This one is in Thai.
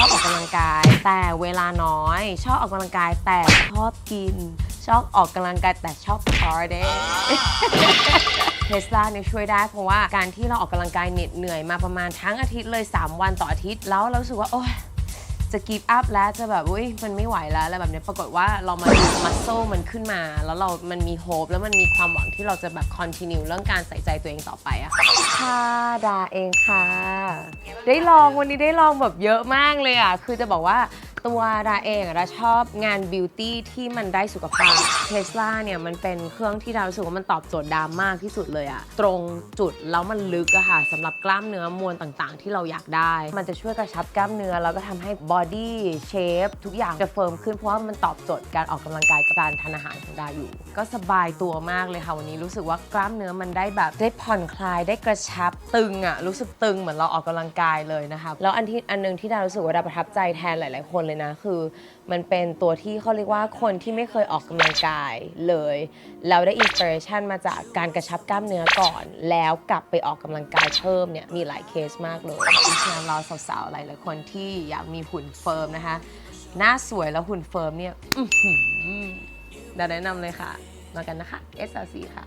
อบออกกำลังกาย แต่เวลาน้อย ชอบออกกำลังกายแต่ชอบกิน ชอบออกกำลังกายแต่ชอบพาร์ตี้เทสลาเนี่ยช่วยได้เพราะว่าการที่เราออกกำลังกายเหน็ดเหนื่อยมาประมาณทั้งอาทิตย์เลย 3 วันต่ออาทิตย์ แล้วเรารู้สึกว่า โอ๊ย จะกีบอัพแล้วจะแบบอุ้ยมันไม่ไหวแล้วอะไรแบบเนี้ยปรากฏว่าเรามาดูมัสโซมันขึ้นมา แล้วเรา มันมีโฮปแล้วมันมีความหวังที่เราจะแบบคอนติเนียเรื่องการใส่ใจตัวเองต่อไปอะค่ะค่ะดาเองค่ะ ได้ลองวันนี้ได้ลองแบบเยอะมากเลยอะคือจะบอกว่า ตัวดาเองดาชอบงานบิวตี้ที่มันได้สุขภาพเทสลาเนี่ยมันเป็นเครื่องที่ดารู้สึกว่ามันตอบโจทย์ดามากที่สุดเลยอะตรงจุดแล้วมันลึกอะค่ะสำหรับกล้ามเนื้อมวลต่างๆ ที่เราอยากได้ มันจะช่วยกระชับกล้ามเนื้อแล้วก็ทำให้บอดี้เชฟทุกอย่างจะเฟิร์มขึ้นเพราะว่ามันตอบโจทย์การออกกำลังกายกับการทานอาหารของดาอยู่ ก็สบายตัวมากเลยค่ะวันนี้รู้สึกว่ากล้ามเนื้อมันได้แบบได้ผ่อนคลายได้กระชับตึงอะรู้สึกตึงเหมือนเราออกกำลังกายเลยนะคะแล้วอันที่อันหนึงที่ดารู้สึกว่าดาประทับใจแทนหลาย ๆ คนเลยนะ คือมันเป็นตัวที่เขาเรียกว่าคนที่ไม่เคยออกกำลังกายเลยแล้วได้อินสปิเรชันมาจากการกระชับกล้ามเนื้อก่อน แล้วกลับไปออกกำลังกายเพิ่มเนี่ยมีหลายเคสมากเลยเพราะฉะนั้นเราสาวๆหลายๆคนที่อยากมีหุ่นเฟิร์มนะคะ หน้าสวยแล้วหุ่นเฟิร์มเนี่ยอื้อหือดาแนะนำเลยค่ะ มากันนะคะ SLC ค่ะ